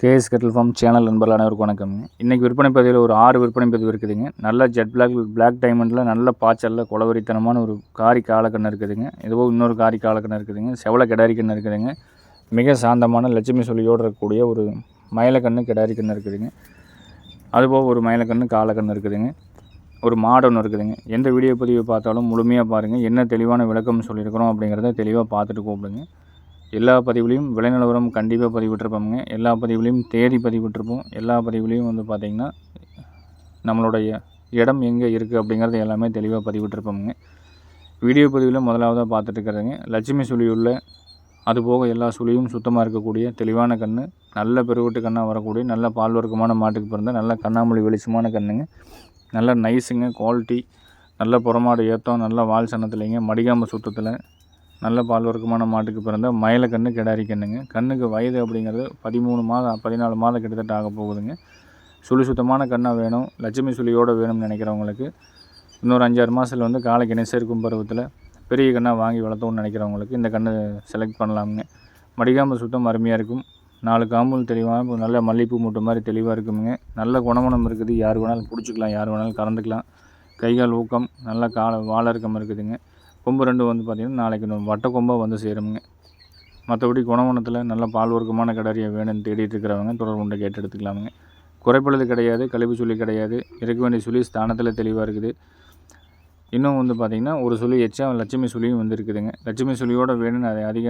KS கட்டில் form channel நண்பர்கள் அனைவருக்கும் வணக்கம். இன்றைக்கி விற்பனை பதிவில் ஒரு ஆறு விற்பனை பதிவு இருக்குதுங்க. நல்ல ஜெட் பிளாக் பிளாக் டைமண்டில் நல்ல பாய்ச்சலில் குளவரித்தனமான ஒரு காரி காலக்கண்ணு இருக்குதுங்க. இதுவோ இன்னொரு காரி காலக்கண்ணு இருக்குதுங்க. செவல கிடாரி கண்ணு இருக்குதுங்க. மிக சாந்தமான லட்சுமி சொல்லியோடு இருக்கக்கூடிய ஒரு மயிலக்கண்ணு கிடாரி கண்ணு இருக்குதுங்க. அதுபோக ஒரு மயிலக்கண்ணு காலக்கண்ணு இருக்குதுங்க. ஒரு மாடு ஒன்று இருக்குதுங்க. எந்த வீடியோ பதிவு பார்த்தாலும் முழுமையாக பாருங்கள் என்ன தெளிவான விளக்கம் சொல்லியிருக்கிறோம் அப்படிங்கிறத தெளிவாக பார்த்துட்டு கூப்பிடுங்க. எல்லா பதிவுலையும் விளைநிலவரம் கண்டிப்பாக பதிவிட்டிருப்போமுங்க. எல்லா பதிவுலையும் தேதி பதிவிட்டிருப்போம். எல்லா பதிவுலையும் வந்து பார்த்திங்கன்னா நம்மளுடைய இடம் எங்கே இருக்குது அப்படிங்கிறது எல்லாமே தெளிவாக பதிவிட்டிருப்போமுங்க. வீடியோ பதிவில் முதலாவதாக பார்த்துட்டுருக்கிறதுங்க லட்சுமி சுழியுள்ள அதுபோக எல்லா சுழியும் சுத்தமாக இருக்கக்கூடிய தெளிவான கன்று நல்ல பெருவட்டு கண்ணாக வரக்கூடிய நல்ல பால் வர்க்கமான மாட்டுக்கு பிறந்த நல்ல கண்ணாமொழி வெளிச்சமான கண்ணுங்க. நல்ல நைஸுங்க குவாலிட்டி நல்ல புறமாடு ஏற்றம் நல்ல வால் சனத்துலைங்க மடிகாம்பு சுத்தத்தில் நல்ல பால் வர்க்கமான மாட்டுக்கு பிறந்த மயில கன்று கிடாரி கண்ணுங்க கண்ணுக்கு வயது அப்படிங்கிறது பதிமூணு மாதம் பதினாலு மாதம் கிட்டத்தட்ட ஆக போகுதுங்க. சுழி சுத்தமான கண்ணாக வேணும். லட்சுமி சுழியோடு வேணும்னு நினைக்கிறவங்களுக்கு இன்னொரு அஞ்சாறு மாதத்தில் வந்து காலைக்கு இருக்கும் பருவத்தில் பெரிய கண்ணாக வாங்கி வளர்த்தோன்னு நினைக்கிறவங்களுக்கு இந்த கண்ணை செலக்ட் பண்ணலாமுங்க. மடிகாம்பு சுத்தம் அருமையாக இருக்கும். நாலு காம்புல் தெளிவாக நல்ல மல்லிகைப்பூ மூட்டை மாதிரி தெளிவாக இருக்குமுங்க நல்ல குணமணம் இருக்குது. யார் வேணாலும் பிடிச்சிக்கலாம் யார் வேணாலும் கறந்துக்கலாம். கைகால் ஊக்கம் நல்ல கால வாழ இருக்கம் இருக்குதுங்க. கொம்பு ரெண்டு வந்து பார்த்திங்கன்னா நாளைக்கு வட்ட கொம்பாக வந்து சேருங்க மற்றபடி குணவனத்தில் நல்ல பால் ஒர்க்கமான கடறியை வேணும்னு தேடிட்டு இருக்கிறவங்க தொடர்பு கொண்டு கேட்டு எடுத்துக்கலாமுங்க. குறைப்பழுது கிடையாது கழிவு சொல்லி கிடையாது. இருக்க வேண்டிய சொல்லி ஸ்தானத்தில் தெளிவாக இருக்குது. இன்னும் வந்து பார்த்திங்கன்னா ஒரு சொல்லி எச்சா லட்சுமி சொல்லியும் வந்து இருக்குதுங்க. லட்சுமி சொல்லியோடு வேணும்னு அதை அதிக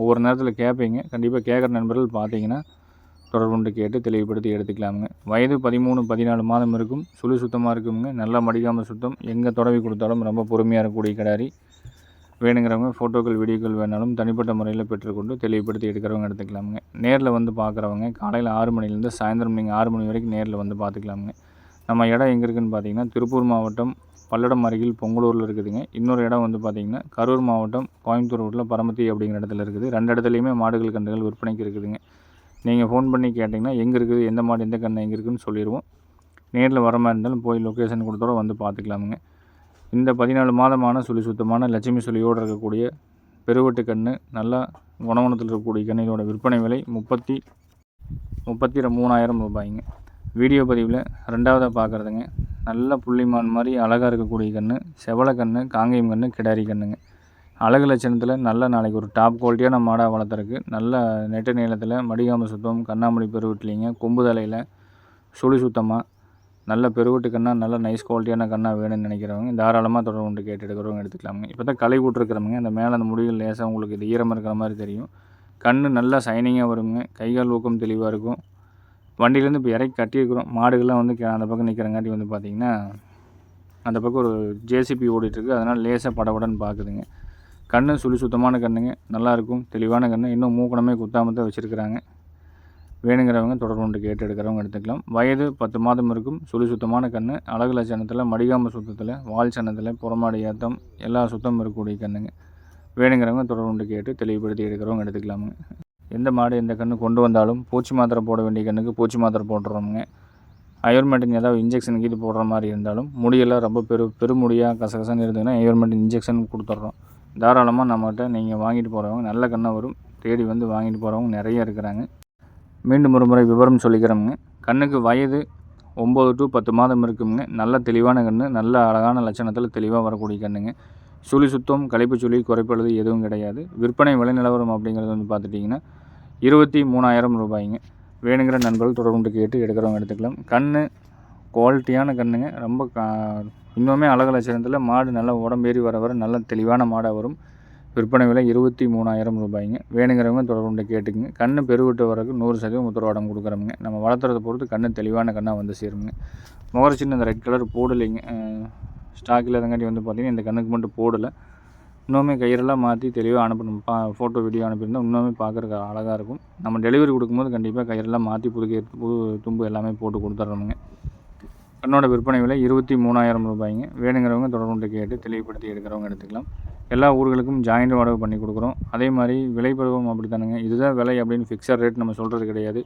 ஒவ்வொரு நேரத்தில் கேட்பீங்க கண்டிப்பாக கேட்குற நண்பர்கள் பார்த்தீங்கன்னா தொடர்புண்டு கேட்டு தெளிவுபடுத்தி எடுத்துக்கலாமுங்க. வயது பதிமூணு பதினாலு மாதம் இருக்கும். சுழி சுத்தமாக இருக்குங்க நல்லா மடிக்காமல் சுத்தம். எங்கே தொடவி கொடுத்தாலும் ரொம்ப பொறுமையாக இருக்கக்கூடிய கிடாரி. வேணுங்கிறவங்க ஃபோட்டோக்கள் வீடியோக்கள் வேணாலும் தனிப்பட்ட முறையில் பெற்றுக்கொண்டு தெளிவுபடுத்தி எடுக்கிறவங்க எடுத்துக்கலாமுங்க. நேரில் வந்து பார்க்குறவங்க காலையில் ஆறு மணிலேருந்து சாயந்தரம் நீங்கள் ஆறு மணி வரைக்கும் நேரில் வந்து பார்த்துக்கலாமுங்க நம்ம இடம் எங்கே இருக்குதுன்னு பார்த்தீங்கன்னா திருப்பூர் மாவட்டம் பல்லடம் அருகில் பொங்கலூரில் இருக்குதுங்க. இன்னொரு இடம் வந்து பார்த்திங்கன்னா கரூர் மாவட்டம் கோயம்புத்தூர் ரோட்டில் பரமத்தி அப்படிங்கிற இடத்துல இருக்குது. ரெண்டு இடத்துலையுமே மாடுகள் கன்றுகள் விற்பனைக்கு இருக்குதுங்க. நீங்கள் ஃபோன் பண்ணி கேட்டிங்கன்னா எங்கே இருக்குது? எந்த மாடு? எந்த கன்று? எங்கே இருக்குதுன்னு சொல்லிடுவோம். நேரில் வர மாதிரி இருந்தாலும் போய் லொக்கேஷன் கொடுத்தோட வந்து பார்த்துக்கலாமுங்க. இந்த பதினாலு மாதமான சுழி சுத்தமான லட்சுமி சுழியோடு இருக்கக்கூடிய பெருவெட்டு கன்று நல்லா குணவனத்தில் இருக்கக்கூடிய கன்று இதோட விற்பனை விலை முப்பத்தி முப்பத்தி மூணாயிரம் ரூபாய்ங்க. வீடியோ பதிவில் ரெண்டாவதாக பார்க்குறதுங்க. நல்ல புள்ளிமான் மாதிரி அழகாக இருக்கக்கூடிய கன்று செவலை கன்று காங்கேயம் கன்று கிடாரி கன்றுங்க. அழகு லட்சணத்தில் நல்ல நாளைக்கு. ஒரு டாப் குவாலிட்டியான மாடாக வளர்த்துறக்கு நல்ல நெட்டு நீளத்தில் மடிகாம சுத்தம் கண்ணாமொழி பெருவீட்லிங்க கொம்பு தலையில் சுழி சுத்தமாக நல்ல பெருவீட்டு கண்ணாக நல்ல நைஸ் குவாலிட்டியான கண்ணாக வேணும்னு நினைக்கிறவங்க தாராளமாக தொடர்பு கொண்டு கேட்டு எடுக்கிறவங்க எடுத்துக்கலாமுங்க. இப்போ தான் களை விட்ருக்கிறவங்க அந்த மேலே அந்த முடிகள் லேசாக உங்களுக்கு இது ஈரமாக இருக்கிற மாதிரி தெரியும். கண் நல்லா சைனிங்காக வருங்க கைகால் ஊக்கம் தெளிவாக இருக்கும். வண்டியிலேருந்து இப்போ இறக்கி கட்டியிருக்கிறோம் மாடுகள்லாம் வந்து அந்த பக்கம் நிற்கிறங்காட்டி வந்து பார்த்திங்கன்னா அந்த பக்கம் ஒரு ஜேசிபி ஓடிட்டுருக்கு அதனால் லேசாக படபடன்னு பார்க்குதுங்க கண்ணு சுழி சுத்தமான கண்ணுங்க. நல்லாயிருக்கும். தெளிவான கண்ணு. இன்னும் மூக்கணமே குத்தாமல் தான் வச்சுருக்கிறாங்க. வேணுங்கிறவங்க தொடர்பு கொண்டு கேட்டு எடுக்கிறவங்க எடுத்துக்கலாம். வயது பத்து மாதம் இருக்கும். சுழி சுத்தமான கண்ணு. அழகு லட்சணத்தில் மடிகாம சுத்தத்தில் வால் சனத்தில் புறமாடி ஏத்தம் எல்லா சுத்தமும் இருக்கக்கூடிய கண்ணுங்க. வேணுங்கிறவங்க தொடர்பு கொண்டு கேட்டு தெளிவுபடுத்தி எடுக்கிறவங்க எடுத்துக்கலாமுங்க. எந்த மாடு எந்த கன்று கொண்டு வந்தாலும் பூச்சி மாத்திரை போட வேண்டிய கண்ணுக்கு பூச்சி மாத்திரை போட்டுறோமுங்க. அயர்மெண்ட்டின் ஏதாவது இன்ஜெக்ஷன் கீது போடுற மாதிரி இருந்தாலும் முடியெல்லாம் ரொம்ப பெரு பெருமுடியாக கசகசன்னு இருந்ததுன்னா அயர்மெண்ட் இன்ஜெக்ஷன் கொடுத்துட்றோம். தாராளமாக நம்மகிட்ட நீங்கள் வாங்கிட்டு போகிறவங்க நல்ல கண்ணாக வரும். தேடி வந்து வாங்கிட்டு போகிறவங்க நிறைய இருக்கிறாங்க. மீண்டும் ஒரு முறை விவரம் சொல்லிக்கிறோமுங்க கண்ணுக்கு வயது ஒம்பது டு பத்து மாதம் இருக்குங்க. நல்ல தெளிவான கன்று நல்ல அழகான லட்சணத்தில் தெளிவாக வரக்கூடிய கண்ணுங்க. சுழி சுத்தம் கழிப்பு சுழி குறைப்பழுது எதுவும் கிடையாது. விற்பனை விலை நிலவரம் அப்படிங்கிறது வந்து பார்த்துட்டிங்கன்னா இருபத்தி மூணாயிரம் ரூபாய்ங்க. வேணுங்கிற நண்பர்கள் தொடர்பு கேட்டு எடுக்கிறவங்க எடுத்துக்கலாம். கண் குவாலிட்டியான கன்றுங்க ரொம்ப இன்னுமே அழகு லட்சணத்தில் மாடு நல்லா உடம்பேறி வர வர நல்ல தெளிவான மாடாக வரும். விற்பனை விலை இருபத்தி மூணாயிரம் ரூபாய்ங்க. வேணுங்கிறவங்க தொடர்புண்டு கேட்டுக்குங்க. கண் பெருவிட்டு வரக்கு நூறு சதவீதம் உத்தரவாடம் கொடுக்குறோமுங்க. நம்ம வளர்த்துறத பொறுத்து கண் தெளிவான கண்ணாக வந்து சேருங்க. முகர சின்ன இந்த ரெட் கலர் போடலைங்க. ஸ்டாக்கில் இதங்காட்டி வந்து பார்த்திங்கன்னா இந்த கண்ணுக்கு மட்டும் போடலை. இன்னுமே கயிறெல்லாம் மாற்றி தெளிவாக அனுப்பணும். பா ஃபோட்டோ வீடியோ அனுப்பியிருந்தால் இன்னுமே பார்க்குறக்கு அழகாக இருக்கும். நம்ம டெலிவரி கொடுக்கும்போது கண்டிப்பாக கயிறெல்லாம் மாற்றி புது புது தும்பு எல்லாமே போட்டு கொடுத்துட்றோமுங்க கண்ணோட விற்பனை விலை இருபத்தி மூணாயிரம் ரூபாய்ங்க. வேணுங்கிறவங்க தொடர்புண்டு கேட்டு தெளிவுபடுத்தி எடுக்கிறவங்க எடுத்துக்கலாம். எல்லா ஊர்களுக்கும் ஜாயிண்ட் வாடகை பண்ணி கொடுக்குறோம். அதே மாதிரி விலைப்பருவம் அப்படி தானுங்க இதுதான் விலை அப்படின்னு ஃபிக்ஸட் ரேட் நம்ம சொல்கிறது கிடையாது.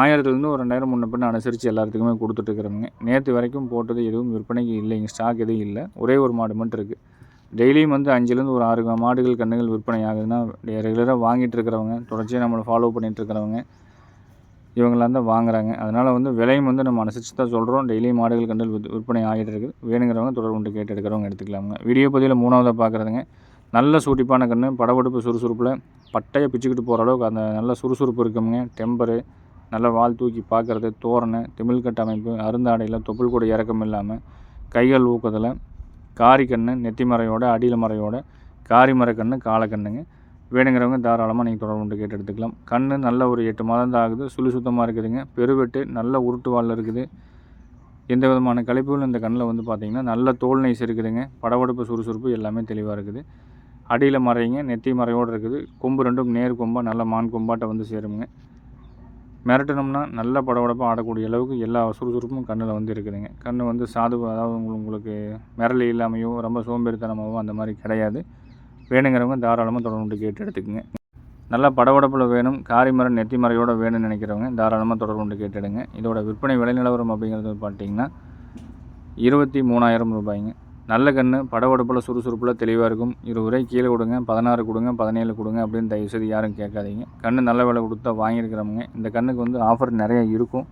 ஆயிரத்துலேருந்து ஒரு ரெண்டாயிரம் முன்ன பின்ன அனுசரித்து எல்லாத்துக்குமே கொடுத்துட்ருக்குறோங்க நேற்று வரைக்கும் போட்டது எதுவும் விற்பனைக்கு இல்லைங்க. ஸ்டாக் எதுவும் இல்லை. ஒரே ஒரு மாடு மட்டும் இருக்குது டெய்லியும் வந்து அஞ்சுலேருந்து ஒரு ஆறு மாடுகள் கண்ணுகள் விற்பனை ஆகுதுன்னா ரெகுலராக வாங்கிட்டு இருக்கிறவங்க தொடர்ச்சியாக நம்மளை ஃபாலோ பண்ணிகிட்டு இருக்கிறவங்க இவங்களாம் தான் வாங்குறாங்க. அதனால் வந்து விலையும் வந்து நம்ம அனுசரித்து தான் சொல்கிறோம் டெய்லி மாடுகள் கண்டல் விற்பனை ஆகிட்டு இருக்குது. வேணுங்கிறவங்க தொடர்பு கொண்டு கேட்டு எடுக்கிறவங்க எடுத்துக்கலாமுங்க. வீடியோ பதிவில் மூணாவதாக பார்க்குறதுங்க நல்ல சூட்டிப்பான கன்று படபடுப்பு சுறுசுறுப்பில் பட்டையை பிச்சுக்கிட்டு போகிற அளவுக்கு அந்த நல்ல சுறுசுறுப்பு இருக்குமுங்க. டெம்பரு நல்ல வால் தூக்கி பார்க்குறது தோரணை திமிழ் கட்டமைப்பு அருந்தாடையில் தொப்புள் கூட இறக்கம் இல்லாமல் கைகள் ஊக்கத்தில் காரி கன்று நெத்தி மறையோட அடியில் மறையோட காரி மரக்கன்று காலக்கண்ணுங்க வேணுங்கிறவங்க தாராளமாக நீங்கள் தொடர்பு கொண்டு கேட்டு எடுத்துக்கலாம். கண் நல்ல ஒரு எட்டு மாதம் தான் ஆகுது. சுழி சுத்தமாக இருக்குதுங்க. பெருவெட்டு நல்ல உருட்டு வால் இருக்குது. எந்த விதமான கழிப்புகளும் இந்த கண்ணில் வந்து பார்த்திங்கன்னா நல்ல தோல் நைஸ் இருக்குதுங்க. படபடப்பு சுறுசுறுப்பு எல்லாமே தெளிவாக இருக்குது. அடியில் மறைங்க நெத்தி மறையோடு இருக்குது. கொம்பு ரெண்டும் நேர் கொம்பாக நல்ல மான் கொம்பாட்டை வந்து சேருங்க மிரட்டணும்னா நல்ல படபடப்பாக ஆடக்கூடிய அளவுக்கு எல்லா சுறுசுறுப்பும் கண்ணில் வந்து இருக்குதுங்க. கண் வந்து சாது அதாவது உங்களுக்கு- உங்களுக்கு மிரளி இல்லாமையோ ரொம்ப சோம்பேறித்தனமாகவோ அந்த மாதிரி கிடையாது. வேணுங்கிறவங்க தாராளமாக தொடர்பு கேட்டு எடுத்துக்கோங்க. நல்லா படபடப்பில் வேணும் காரிமரம் நெத்தி மறையோட வேணும்னு நினைக்கிறவங்க தாராளமாக தொடர்பு கொண்டு கேட்டுடுங்க இதோட விற்பனை விலை நிலவரம் அப்படிங்கிறது பார்த்தீங்கன்னா இருபத்தி மூணாயிரம் ரூபாய்ங்க. நல்ல கன்று படபடப்பில் சுறுசுறுப்பில் தெளிவாக இருக்கும். இருபது கீழே கொடுங்க பதினாறு கொடுங்க பதினேழு கொடுங்க அப்படின்னு தயவுசெய்து யாரும் கேட்காதீங்க. கன்று நல்ல விலை கொடுத்தா வாங்கியிருக்கிறவங்க இந்த கண்ணுக்கு வந்து ஆஃபர் நிறைய இருக்கும்.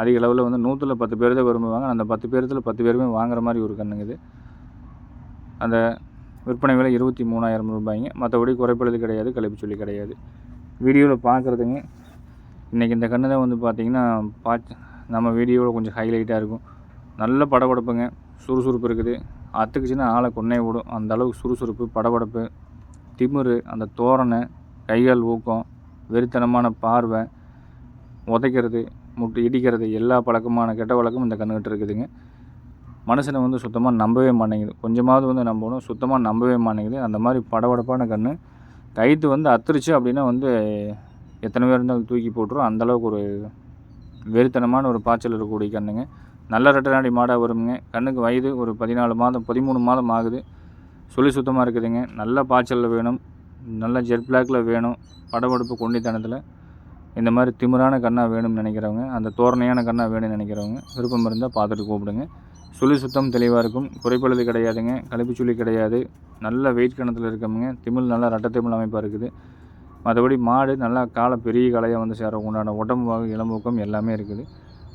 அதிக அளவில் வந்து நூற்றில் பத்து பேர் தான் விரும்புவாங்க. அந்த பத்து பேர்த்தில் பத்து பேருமே வாங்குற மாதிரி ஒரு கண்ணுங்க இது. அந்த விற்பனை விலை இருபத்தி மூணாயிரம் ரூபாய்ங்க. மற்றபடி குறைப்பழுது கிடையாது கழிப்பு சொல்லி கிடையாது. வீடியோவில் பார்க்குறதுங்க இன்றைக்கி இந்த கன்று தான் வந்து பார்த்திங்கன்னா பார்த்து நம்ம வீடியோவில் கொஞ்சம் ஹைலைட்டாக இருக்கும். நல்ல படபடப்புங்க சுறுசுறுப்பு இருக்குது. அத்துக்குச்சுன்னா ஆளை கொன்னே விடும். அந்த அளவுக்கு சுறுசுறுப்பு படபடப்பு திமிரு அந்த தோரணை கைகால் ஊக்கம் வெறித்தனமான பார்வை உதைக்கிறது முட்டு இடிக்கிறது எல்லா பழக்கமான கெட்ட வழக்கமும் இந்த கண்ணுக்கிட்ட இருக்குதுங்க. மனுஷனை வந்து சுத்தமாக நம்பவே மாட்டேங்குது. கொஞ்சமாவது வந்து நம்பணும் சுத்தமாக நம்பவே மாட்டேங்குது. அந்த மாதிரி படபடப்பான கன்று கைத்து வந்து அத்துருச்சு அப்படின்னா வந்து எத்தனை பேர் இருந்தாலும் தூக்கி போட்டுரும். அந்தளவுக்கு ஒரு வெறித்தனமான ஒரு பாய்ச்சல் இருக்கக்கூடிய கண்ணுங்க. நல்ல ரெட்டநாடி மாடாக வருங்க கண்ணுக்கு வயது ஒரு பதினாலு மாதம் பதிமூணு மாதம் ஆகுது. சொல்லி சுத்தமாக இருக்குதுங்க. நல்ல பாய்ச்சலில் வேணும். நல்ல ஜெட் பிளாக்கில் வேணும். படபடுப்பு கொண்டித்தனத்தில். இந்த மாதிரி திமிரான கண்ணாக வேணும்னு நினைக்கிறவங்க அந்த தோரணையான கண்ணாக வேணும்னு நினைக்கிறவங்க விருப்பம் இருந்தால் பார்த்துட்டு கூப்பிடுங்க. சுழி சுத்தம் தெளிவாக இருக்கும். குறைப்பழுது கிடையாதுங்க. கழிப்பு சுழி கிடையாது. நல்ல வெயிட் கணத்தில் இருக்கவங்க திமிழ் நல்லா ரட்ட திமிழ் அமைப்பாக இருக்குது. மற்றபடி மாடு நல்லா காலை பெரிய காலையாக வந்து சேர உண்டான உடம்பு வகை இளம்பூக்கம் எல்லாமே இருக்குது.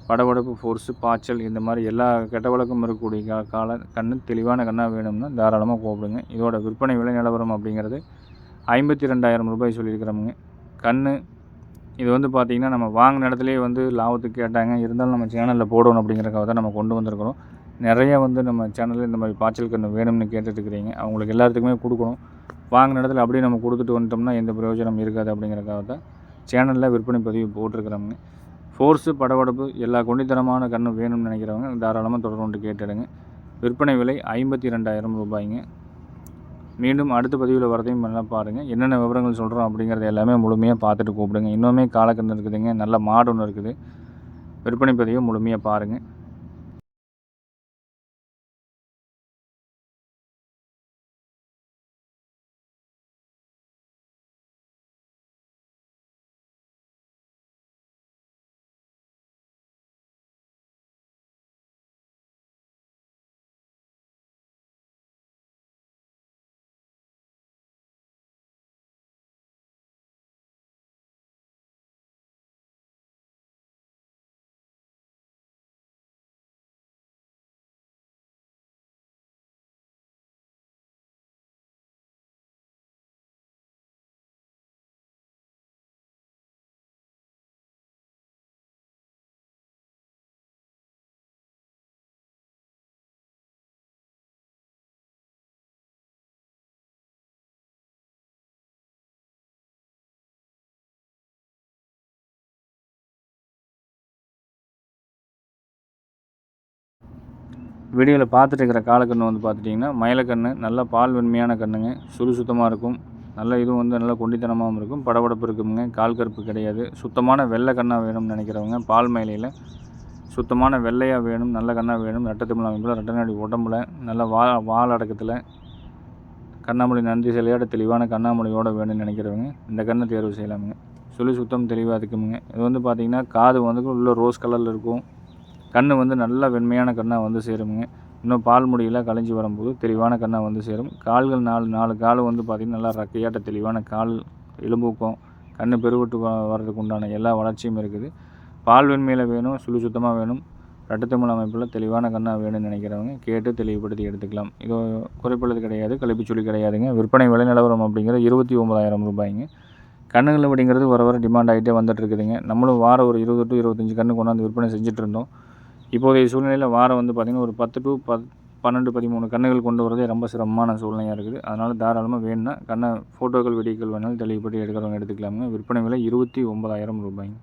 படபடப்பு ஃபோர்ஸு பாய்ச்சல் இந்த மாதிரி எல்லா கெட்ட வழக்கம் இருக்கக்கூடிய கா கால கண்ணு தெளிவான கண்ணாக வேணும்னா தாராளமாக கூப்பிடுங்க. இதோட விற்பனை விலை நிலவரம் அப்படிங்கிறது ஐம்பத்தி ரெண்டாயிரம் ரூபாய் சொல்லியிருக்கிறோமுங்க. கண் இது வந்து பார்த்திங்கன்னா நம்ம வாங்கின இடத்துலையே வந்து லாபத்துக்கு கேட்டாங்க. இருந்தாலும் நம்ம சேனலில் போடணும் அப்படிங்கிறக்காக தான் நம்ம கொண்டு வந்திருக்கிறோம். நிறைய வந்து நம்ம சேனலில் இந்த மாதிரி பாய்ச்சல் கன்று வேணும்னு கேட்டுட்ருக்கிறீங்க அவங்களுக்கு எல்லாத்துக்குமே கொடுக்கணும். வாங்கின இடத்துல அப்படியே நம்ம கொடுத்துட்டு வந்துட்டோம்னா எந்த பிரயோஜனம் இருக்காது அப்படிங்கிறக்காக தான் சேனலில் விற்பனை பதிவு போட்டிருக்கிறவங்க. ஃபோர்ஸு படபடப்பு எல்லா கொண்டித்தனமான கன்று வேணும்னு நினைக்கிறவங்க தாராளமாக தொடர்பு கொண்டு கேட்டுடுங்க. விற்பனை விலை ஐம்பத்தி ரெண்டாயிரம் ரூபாய்ங்க. மீண்டும் அடுத்த பதிவில் வரதையும் நல்லா பாருங்கள் என்னென்ன விவரங்கள் சொல்கிறோம் அப்படிங்கிறத எல்லாமே முழுமையாக பார்த்துட்டு கூப்பிடுங்க. இன்னுமே காலக்கன்று இருக்குதுங்க. நல்ல மாடு ஒன்று இருக்குது. விற்பனை பதிவை முழுமையாக பாருங்கள் வீடியோவில் பார்த்துட்டு இருக்கிற காலக்கன்று வந்து பார்த்துட்டிங்கன்னா மயிலக்கன்று நல்ல பால் வெண்மையான கன்றுங்க சுறுசுத்தமாக இருக்கும். நல்ல இதுவும் வந்து நல்லா கொண்டித்தனமாகவும் இருக்கும். படபடப்பு இருக்குங்க கால் கருப்பு கிடையாது. சுத்தமான வெள்ளை கண்ணாக வேணும்னு நினைக்கிறவங்க பால் மயிலையில் சுத்தமான வெள்ளையாக வேணும் நல்ல கண்ணாக வேணும் ரெட்டத்திமிழ் அமைப்பில் ரெட்டநாடி உடம்புல நல்ல வா வால் அடக்கத்தில் கண்ணாமொழி நன்றி சிலையோட தெளிவான கண்ணாமொழியோடு வேணும்னு நினைக்கிறவங்க இந்த கண்ணை தேர்வு செய்யலாமுங்க. சுழி சுத்தம் தெளிவாக இருக்குமுங்க. இது வந்து பார்த்திங்கன்னா காது வந்து உள்ள ரோஸ் கலரில் இருக்கும். கண் வந்து நல்ல வெண்மையான கண்ணாக வந்து சேருமுங்க. இன்னும் பால் முடியெல்லாம் கலைஞ்சி வரும்போது தெளிவான கண்ணாக வந்து சேரும். கால்கள் நாலு நாலு கால் வந்து பார்த்திங்கன்னா நல்லா ரக்கையாட்ட தெளிவான கால் எலும்பூக்கம் கண் பெருவிட்டு வ- வர்றதுக்கு உண்டான எல்லா வளர்ச்சியும் இருக்குது. பால் வெண்மையில் வேணும் சுழி சுத்தமாக வேணும். ரட்டத்தமிழ் அமைப்பில் தெளிவான கண்ணாக வேணும்னு நினைக்கிறவங்க கேட்டு தெளிவுபடுத்தி எடுத்துக்கலாம். இது குறைப்புள்ளது கிடையாது கழிப்புச்சுழி கிடையாதுங்க. விற்பனை விலை நிலவரம் அப்படிங்கிறது இருபத்தி ஒம்பதாயிரம் ரூபாய்ங்க. கண்ணுகள் அப்படிங்கிறது வர வர டிமாண்ட் ஆகிட்டே வந்துட்டு இருக்குதுங்க. நம்மளும் வாரம் ஒரு இருபது டு இருபத்தஞ்சி கன்று கொண்டாந்து விற்பனை செஞ்சுட்டு இருந்தோம். இப்போதைய சூழ்நிலையில் வாரம் வந்து பார்த்திங்கன்னா ஒரு பத்து டு பத் பன்னெண்டு பதிமூணு கன்றுகள் கொண்டு வரதே ரொம்ப சிரமமான சூழ்நிலையாக இருக்குது. அதனால் தாராளமாக வேணும்னா கண்ணை ஃபோட்டோக்கள் வீடியோக்கள் வேணாலும் தெளிவுபட்டு எடுக்கிறவங்க எடுத்துக்கலாமுங்க. விற்பனை விலை இருபத்தி ஒம்பதாயிரம் ரூபாய்ங்க.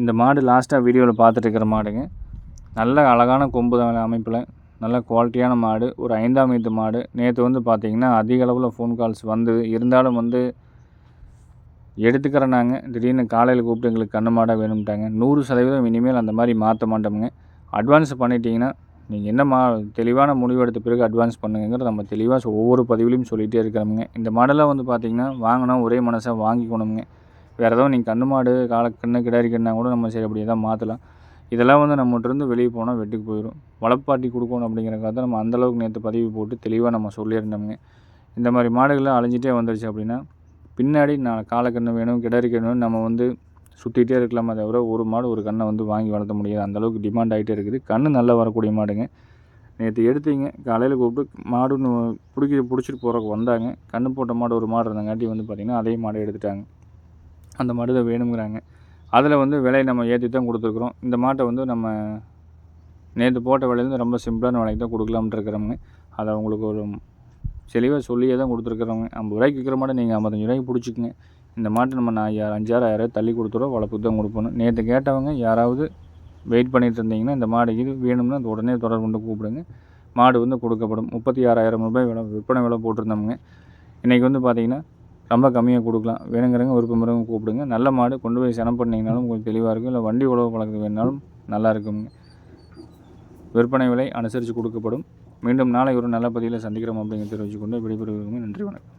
இந்த மாடு லாஸ்ட்டாக வீடியோவில் பார்த்துட்டு இருக்கிற மாடுங்க. நல்ல அழகான கொம்பு அமைப்பில். நல்ல குவாலிட்டியான மாடு. ஒரு ஐந்தாம் ஈத்து மாடு. நேற்று வந்து பார்த்திங்கன்னா அதிக அளவில் ஃபோன் கால்ஸ் வந்து இருந்தாலும் வந்து எடுத்துக்கிறேன் நாங்கள் திடீர்னு காலையில் கூப்பிட்டு எங்களுக்கு கண்ணு மாடாக வேணும்ட்டாங்க. நூறு சதவீதம் இனிமேல் அந்த மாதிரி மாற்ற மாட்டோமுங்க. அட்வான்ஸ் பண்ணிட்டீங்கன்னா நீங்கள் என்ன மா தெளிவான முடிவு எடுத்த பிறகு அட்வான்ஸ் பண்ணுங்கிறது நம்ம தெளிவாக ஒவ்வொரு பதிவுலையும் சொல்லிகிட்டே இருக்கிறோமுங்க. இந்த மாடெல்லாம் வந்து பார்த்திங்கன்னா வாங்கினா ஒரே மனசாக வாங்கிக்கணுங்க வேறு ஏதோ நீங்கள் கண்ணு மாடு கால கண்ணு கிடாரி கண்ணால் கூட நம்ம சரி அப்படியே தான் மாற்றலாம் இதெல்லாம் வந்து நம்மகிட்டருந்து வெளியே போனால் வெட்டுக்கு போயிடும் வளப்பாட்டி கொடுக்கணும் அப்படிங்கிறக்காக நம்ம அந்தளவுக்கு நேற்று பதிவு போட்டு தெளிவாக நம்ம சொல்லியிருந்தோமுங்க. இந்த மாதிரி மாடுகள்லாம் அழிஞ்சிட்டே வந்துருச்சு அப்படின்னா பின்னாடி நான் காலக்கண்ணு வேணும் கிடாரி கண்ணு நம்ம வந்து சுற்றிட்டே இருக்கலாமே தவிர ஒரு மாடு ஒரு கண்ணை வந்து வாங்கி வளர்த்த முடியாது. அந்தளவுக்கு டிமாண்ட் ஆகிட்டே இருக்குது. கண்ணு நல்லா வரக்கூடிய மாடுங்க. நேற்று எடுத்தீங்க காலையில் கூப்பிட்டு மாடுன்னு பிடிக்க பிடிச்சிட்டு போகிறக்கு வந்தாங்க. கண்ணு போட்ட மாடு ஒரு மாடு இருந்தங்காட்டி வந்து பார்த்திங்கன்னா அதே மாடை எடுத்துட்டாங்க. அந்த மாடு தான் வேணுங்கிறாங்க. அதில் வந்து விலையை நம்ம ஏற்றி தான் கொடுத்துருக்குறோம். இந்த மாட்டை வந்து நம்ம நேற்று போட்ட விலையிலேருந்து ரொம்ப சிம்பிளான விலைக்கு தான் கொடுக்கலாம்னு இருக்கிறவங்க அதை அவங்களுக்கு ஒரு தெளிவாக சொல்லியே தான் கொடுத்துருக்குறவங்க. ஐம்பது ரூபாய்க்கு விற்கிற மாட்டை நீங்கள் ஐம்பத்தஞ்சு ரூபாய்க்கு பிடிச்சிக்கங்க. இந்த மாட்டை நம்ம நான் அஞ்சாயிரம் ஆயிரம் தள்ளி கொடுத்துருவோம் வளர்ப்புக்கு தான் கொடுப்பணும் நேற்று கேட்டவங்க யாராவது வெயிட் பண்ணிட்டு இருந்தீங்கன்னா இந்த மாடு இது வேணும்னா அது உடனே தொடர்பு கொண்டு கூப்பிடுங்க. மாடு வந்து கொடுக்கப்படும். முப்பத்தி ஆறாயிரம் ரூபாய் விலை விற்பனை விலை போட்டிருந்தோமுங்க இன்றைக்கி வந்து பார்த்திங்கன்னா ரொம்ப கம்மியாக கொடுக்கலாம். வேணுங்கிறவங்க விருப்பம் கூப்பிடுங்க. நல்ல மாடு கொண்டு போய் சினம் பண்ணிங்கனாலும் கொஞ்சம் தெளிவாக இருக்கும். இல்லை வண்டி உழவு பழக்கம் வேணாலும் நல்லா இருக்குங்க. விற்பனை விலை அனுசரித்து கொடுக்கப்படும். மீண்டும் நாளை ஒரு நல்ல பதிவில் சந்திக்கிறோம் அப்படிங்கிறத தெரிவித்துக்கொண்டு விடைபெறுவதுமே நன்றி வணக்கம்.